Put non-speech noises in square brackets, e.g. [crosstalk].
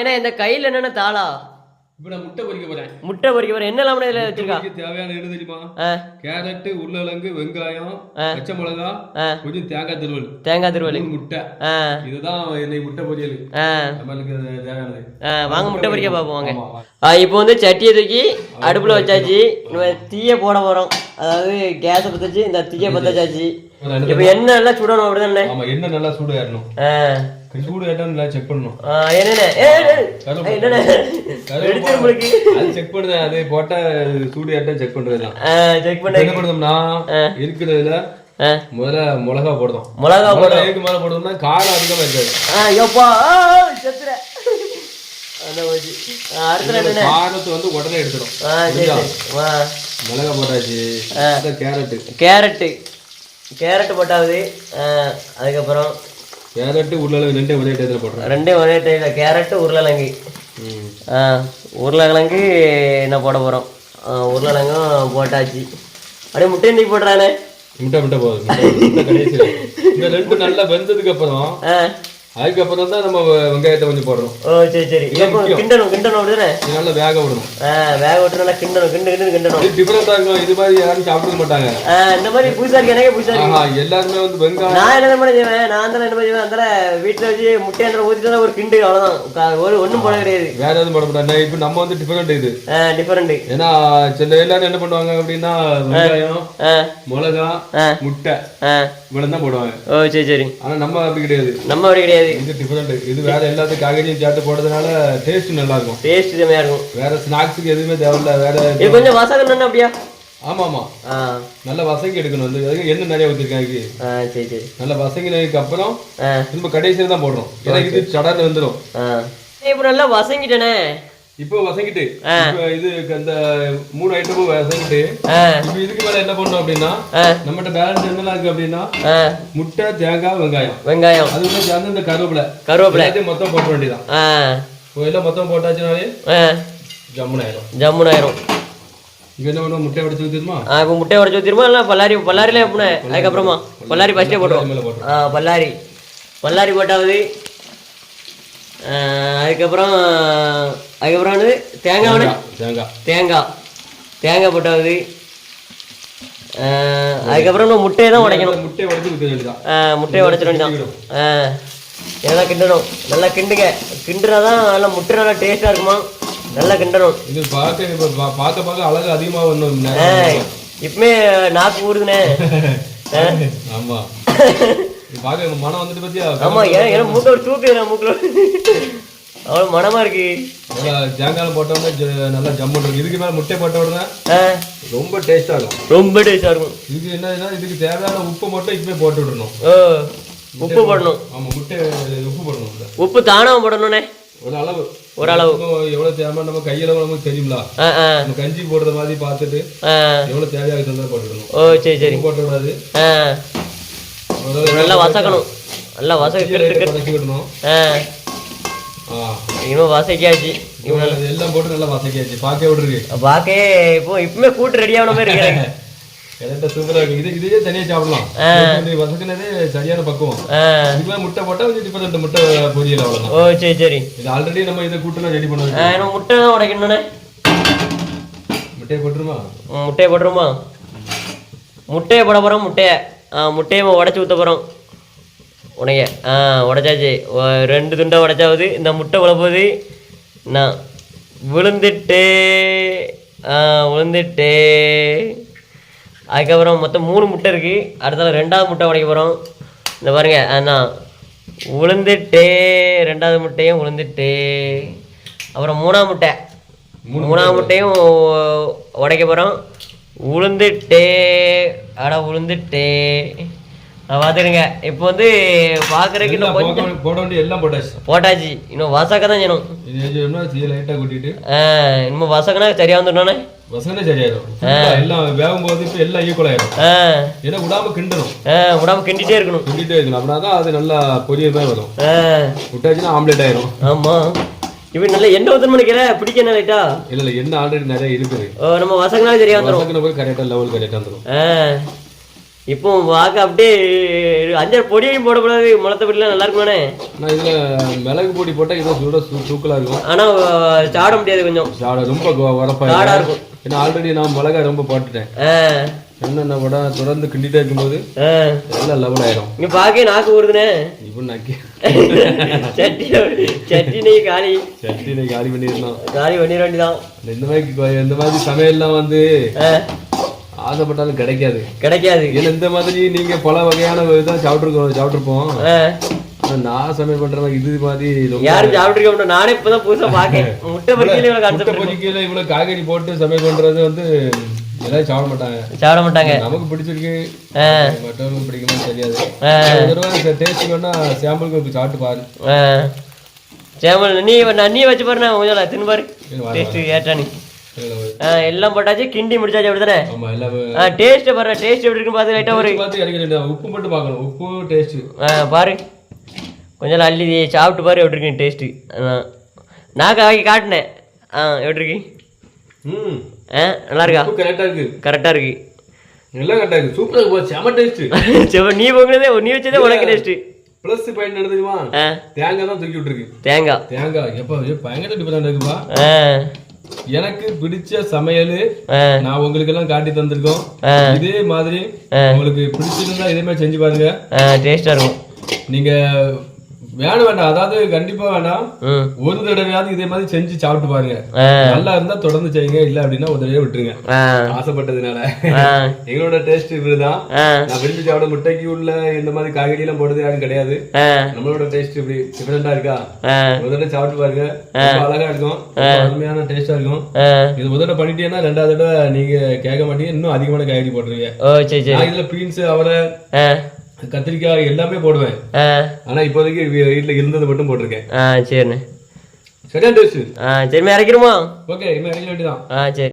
ஏன்னா இந்த கையில் என்னென்ன தாளா? இப்ப நான் முட்டை பொரிக்க போறேன். முட்டை பொரிக்க போற என்ன இல்லாமல் இதில் வச்சிருக்கா? தேவையான என்ன தெரியுமா? கேரட் உருளைக்கிழங்கு வெங்காயம். பச்சை மிளகா. கொஞ்சம் தேங்காய் திருவல். தேங்காய் மூணு முட்டை. இதுதான் என்னை முட்டை பொரியல். நம்மளுக்கு தேவையானது. வாங்க முட்டை பொரிக்க பார்ப்போம் வாங்க. இப்போ வந்து சட்டியை தூக்கி அடுப்பில் வச்சாச்சு. நம்ம தீயை போட போகிறோம் அதாவது கேஸை பற்ற வச்சு இந்த தீயை பற்ற வச்சாச்சு இப்போ எண்ணெய் எல்லாம் சுடணும் அப்படிதானே ஆமா என்ன நல்லா சூடு ஏறணும் ஆ சூடு நல்லா செக் பண்ணணும். செக் பண்ணுதேன் அது போட்டா சூடு ஏற்றம் செக் பண்றதுதான். செக் பண்ண. என்ன பண்ணுதோம்னா இருக்கிறதுல முதல்ல மிளகா போடுறோம். மிளகா போட மிளகா எதுக்கு மேல போடுறோம்னா காரம் அதிகமா இருக்காது. ஆ, செத்துற காரத்தை வந்து உடனே எடுத்துடும் மிளகா போட்டாச்சு கேரட்டு. கேரட்டு. கேரட்டு போட்டாவது அதுக்கப்புறம் கேரட்டு உருளைக்கிழங்கு ரெண்டே ஒரே டயத்தில் போடுறேன் ரெண்டே ஒரே டைல கேரட்டு உருளைக்கிழங்கு. உருளைக்கிழங்கு என்ன போட போகிறோம் உருளைக்கிழங்கும் போட்டாச்சு. அப்படியே முட்டை இன்றைக்கி போடுறானே. முட்டை முட்டை போதும். கடைசியில். இந்த ரெண்டு நல்லா வெந்ததுக்கு அப்புறம் ஆ. அதுக்கப்புறம் தான் நம்ம வெங்காயத்தை கொஞ்சம் போடணும் ஓ சரி சரி. கிண்டணும் கிண்டணும் அப்படிதானே? நல்லா வேக விடணும். வேக விட்டு நல்லா கிண்டணும் கிண்டு கிண்டு கிண்டணும். இது டிஃபரெண்டா இருக்கும் இது மாதிரி யாரும் சாப்பிட மாட்டாங்க. இந்த மாதிரி புதுசாக இருக்கு எனக்கே புதுசாக இருக்கு. எல்லாருமே வந்து வெங்காயம் நான் என்ன பண்ண செய்வேன் நான் தான் என்ன பண்ண செய்வேன் அந்த வீட்டில் வச்சு முட்டை அந்த ஊற்றிட்டு ஒரு கிண்டு அவ்வளோதான் ஒரு ஒன்றும் போட கிடையாது. வேற எதுவும் போட மாட்டாங்க. இப்போ நம்ம வந்து டிஃபரெண்ட் இது. டிஃபரெண்ட் ஏன்னா சில எல்லாரும் என்ன பண்ணுவாங்க அப்படின்னா வெங்காயம் மிளகா. முட்டை. இவ்வளவு தான் போடுவாங்க. ஓ சரி சரி. ஆனா நம்ம அப்படி கிடையாது. நம்ம அப்படி கிடையாது. இது டிஃபரெண்ட் இது வேற எல்லாத்துக்கும் காய்கறியும் சேர்த்து போடுறதுனால டேஸ்ட் நல்லா இருக்கும் டேஸ்ட் இருக்கும். வேற ஸ்நாக்ஸுக்கு எதுவுமே தேவையில்ல. வேற இது கொஞ்சம் வசகணும் அப்படியா? ஆமா ஆமா நல்ல வசங்கி எடுக்கணும். வந்து எண்ணெய் நிறைய ஊற்றிருக்காங்க ஆ சரி சரி. நல்ல வசங்கினதுக்கு அப்புறம் திரும்ப கடைசியில் தான் போடுறோம். ஏன்னா இது சடன்னு வந்துடும் இப்போ நல்லா வசங்கிட்டேனே. இப்போ வசங்கிட்டு. இது அந்த மூணு ஐட்டமும் வசங்கிட்டு. இப்போ இதுக்கு மேல என்ன பண்ணணும் அப்படின்னா நம்மகிட்ட பேலன்ஸ் என்னெல்லாம் இருக்கு அப்படின்னா முட்டை தேங்காய் வெங்காயம். வெங்காயம். அது கூட சேர்ந்து இந்த கருவேப்பிலை. கருவேப்பிலை. மொத்தம் போட்ட வேண்டியதான் இப்போ எல்லாம் மொத்தம் போட்டாச்சுனாலே ஆ. ஜம்முன்னு ஆயிரும் ஜம்முன்னு ஆயிரும் முட்டை உடைச்சு ஆ இப்போ முட்டையை உடச்சி ஊற்றிருமா இல்லை பல்லாரி பல்லாரியில் எப்படின்னு அதுக்கப்புறமா. பல்லாரி ஃபஸ்ட்டே போட்டுருவோம். பல்லாரி. பல்லாரி போட்டாவது அதுக்கப்புறம் அதுக்கப்புறம் வந்து தேங்காய் தேங்காய் தேங்காய். தேங்காய். போட்டாவது அதுக்கப்புறம் நம்ம முட்டையை தான் உடைக்கணும். முட்டை உடைச்சு முட்டையை உடைச்சிட வேண்டியதான் ஆ நல்லா கிண்டணும். நல்லா கிண்டுங்க. கிண்டுனா தான் நல்லா முட்டை நல்லா டேஸ்ட்டாக இருக்குமா? நல்லா கிண்டணும். இது பார்க்க இப்போ பார்க்க பார்க்க அழகு அதிகமாக வரணும் [laughs] ஆ இப்பமே நாக்கு ஊறுதுண்ணே ஆமா. [laughs] இது பார்க்க மனம் வந்துட்டு பத்தியா? ஆமா ஏன் ஒரு தூக்கு மூக்கில். அவ்வளோ மனமா இருக்கு. தேங்காய் போட்ட உடனே நல்லா ஜம்முன்னு இருக்கு இதுக்கு மேல முட்டை போட்ட உடனே ரொம்ப டேஸ்டா இருக்கும். ரொம்ப டேஸ்டாக இருக்கும். இதுக்கு என்னன்னா இதுக்கு தேவையான உப்பு மட்டும் இப்பவே போட்டு விடணும். உப்பு போடணும். ஆமா முட்டை உப்பு போடணும். உப்பு தானாக போடணுண்ணே ஒரு அளவு. ஓரளவு. இன்னும் எவ்வளவு தேவை நம்ம கையளவு நமக்கு ஆ நம்ம கஞ்சி போடுற மாதிரி பார்த்துட்டு எவ்வளவு தேவையாக தந்தா போட்டுக்கணும். ஓ சரி சரி. உப்பு போட்ட விடாது ஆ முதல்ல நல்லா வசக்கணும். நல்லா வசக்க கையை லைட்டா வதக்கி விடணும். ஆ. இன்னும் வசக்கியாச்சு இவங்க எல்லாம் போட்டு நல்லா வசக்கியாச்சு பார்க்க விட்டுருக்கு. பாக்கே இப்போ இப்பவுமே கூட்டு ரெடி ஆகணும் மாதிரி இருக்கிறேன். [laughs] எதட்ட சூப்பரா இருக்கு. இது இதையே தனியா சாப்பிடலாம். வசக்கினதே சரியான பக்குவம். இதுக்கு முட்டை போட்டா கொஞ்சம் டிஃபரெண்ட் முட்டை பொரியல் அவ்வளவுதான். ஓ சரி சரி. இது ஆல்ரெடி நம்ம இதை கூட்டலாம் ரெடி பண்ண ஆ இன்னும் முட்டை தான் உடைக்கணுண்ணே முட்டையை போட்டுருமா? முட்டையை போட்டுருமா? முட்டையை போட போகிறோம் முட்டையை. முட்டையை உடச்சி ஊற்ற போகிறோம் உனைய ஆ உடைச்சாச்சு. ரெண்டு துண்டை உடைச்சாவது இந்த முட்டை விழப்போகுது நான் விழுந்துட்டு ஆ விழுந்துட்டு. அதுக்கப்புறம் மொத்தம் மூணு முட்டை இருக்குது அடுத்தால ரெண்டாவது முட்டை உடைக்க போகிறோம் இந்த பாருங்க அண்ணா உளுந்துட்டே ரெண்டாவது முட்டையும் உளுந்துட்டே அப்புறம் மூணாவது முட்டை. மூணாவது முட்டையும் உடைக்க போகிறோம் உளுந்துட்டே. அட உளுந்துட்டே. பார்த்துடுங்க இப்போ வந்து பார்க்குறதுக்கு இன்னும் கொஞ்சம் போட வேண்டிய எல்லாம் போட்டாச்சு. போட்டாச்சு. இன்னும் வசக்க தான் செய்யணும். இது செஞ்சோம்னா தீயை லைட்டா கூட்டிட்டு? இன்னும் வசக்கனா சரியாக வந்துட்டோன்னே வசனே சரியாயிரும். எல்லாம் வேகும் போது இப்ப எல்லாம் ஈக்குவல் ஆயிரும். ஏன்னா விடாம கிண்டணும். உடம்பு கிண்டிட்டே இருக்கணும். கிண்டிட்டே இருக்கணும். அப்படின்னா தான் அது நல்லா பொரியல் மாதிரி வரும். விட்டாச்சுன்னா ஆம்லெட் ஆயிரும். ஆமாம் இப்போ நல்ல எண்ணெய் ஊற்றணும் நினைக்கிற பிடிக்க லைட்டா? இல்ல இல்ல எண்ணெய் ஆல்ரெடி நிறைய இருக்குது நம்ம வசங்கினாலும் சரியாக வந்துடும் வசக்கின போய் கரெக்டா லெவல் கரெக்டா வந்துடும் ஆ இப்போ பார்க்க அப்படியே அஞ்சல் பொடியையும் போடக்கூடாது. முளத்த பொடிலாம் நல்லா இருக்குமாண்ணே நான் இதுல மிளகு பொடி போட்டா இதை சுட தூக்கலா இருக்கும். ஆனா சாப்பிட முடியாது கொஞ்சம். சாட ரொம்ப இருக்கும் இருக்கும். ஏன்னா ஆல்ரெடி நான் மிளகா ரொம்ப போட்டுட்டேன். என்னென்ன கூட தொடர்ந்து கிண்டிட்டே இருக்கும்போது எல்லாம் லெவல் ஆயிரும் இங்க பாக்க நாக்கு ஊறுதுண்ணே இப்போ நக்கி. சட்டி சட்டி நெய் காலி. சட்டினை காலி பண்ணியிருந்தோம் காலி பண்ணிட வேண்டியதான் இந்த மாதிரி இந்த மாதிரி சமையல்லாம் வந்து ஆசைப்பட்டாலும் கிடைக்காது. கிடைக்காது. ஏன்னா இந்த மாதிரி நீங்க பல வகையான இதான் சாப்பிட்டுருக்கோம் சாப்பிட்டுருப்போம். நான் சமையல் பண்ற மாதிரி இது மாதிரி யாரும் சாப்பிட்டுருக்க நானே இப்பதான் புதுசா பாக்கேன் [laughs] முட்டை பொரிக்கல இவ்வளவு காய்கறி போட்டு சமையல் பண்றது வந்து எல்லாரும் சாப்பிட மாட்டாங்க. சாப்பிட மாட்டாங்க. நமக்கு பிடிச்சிருக்கு. மற்றவங்களுக்கு பிடிக்குமா தெரியாது. டேஸ்ட் வேணா சாம்பிளுக்கு சாப்பிட்டு பாரு. சேமல் நீ நான் நீ வச்சு பாருண்ணே கொஞ்சம் தின்னு பாரு. டேஸ்ட் ஏற்றா நீ. இதுல ஒரு- ஆ, எல்லாம் போட்டாச்சு கிண்டி முடிச்சாச்சு ஆ டேஸ்ட் பாரு டேஸ்ட் எப்படி இருக்குன்னு பார்த்து லைட்டா ஒரு உப்பு மட்டும் பார்க்கணும் உப்பு டேஸ்ட் ஆ கொஞ்சம் அள்ளி சாப்பிட்டு பாரு எப்படி இருக்கு டேஸ்ட்டு நான் காக்கி காட்டினேன். ஆ எப்படி இருக்கு? ம். ஆ நல்லா இருக்கா? உப்பு கரெக்டா இருக்கு. கரெக்டாக இருக்கு. எல்லாம் கரெக்டா இருக்கு. சூப்பரா இருக்கு செம டேஸ்ட் [laughs] சரி நீ போக்குனதே நீ வச்சதே உனக்கு டேஸ்ட்டு ப்ளஸ் பாயிண்ட் ஆ. தேங்காய் தான் தூக்கி விட்டுருக்கு. தேங்காய். தேங்காய். எப்போ பயங்கர டிஃபரெண்ட் இருக்குப்பா. எனக்கு பிடிச்ச சமையல் நான் உங்களுக்கு எல்லாம் காட்டி தந்திருக்கோம். இதே மாதிரி. உங்களுக்கு பிடிச்சிருந்தா இதே மாதிரி செஞ்சு பாருங்க. ஆ டேஸ்ட்டாக இருக்கும். நீங்க வேணும் வேண்டாம். அதாவது கண்டிப்பா வேண்டாம். ம் ஒரு தடவையாவது இதே மாதிரி செஞ்சு சாப்பிட்டு பாருங்க. நல்லா இருந்தா தொடர்ந்து செய்யுங்க. இல்ல அப்படின்னா ஒரு தடவை விட்டுருங்க. ஆசைப்பட்டதுனால. எங்களோட டேஸ்ட் இப்படிதான் நான் விரும்பி சாப்பிட முட்டைக்கு உள்ள இந்த மாதிரி காய்கறி எல்லாம் போடுறது யாரும் கிடையாது. நம்மளோட டேஸ்ட் இப்படி டிஃபரெண்டா இருக்கா? ஒரு தடவை சாப்பிட்டு பாருங்க. அழகா இருக்கும். அருமையான டேஸ்டா இருக்கும். இது ஒரு தடவை பண்ணிட்டீங்கன்னா ரெண்டாவது தடவை நீங்க கேட்க மாட்டீங்க. இன்னும் அதிகமான காய்கறி நான் இதுல பீன்ஸ் அவரை கத்திரிக்காய் எல்லாமே போடுவேன். ஆனா இப்போதைக்கு வீட்டுல இருந்தது மட்டும் போட்டிருக்கேன். ஆ சரிண்ணே. சரியா டேஸ்ட்? ஆ சரிம்மா இறக்கிடுமா? ஓகே இனிமே இறங்க வேண்டியதான் ஆ சரி.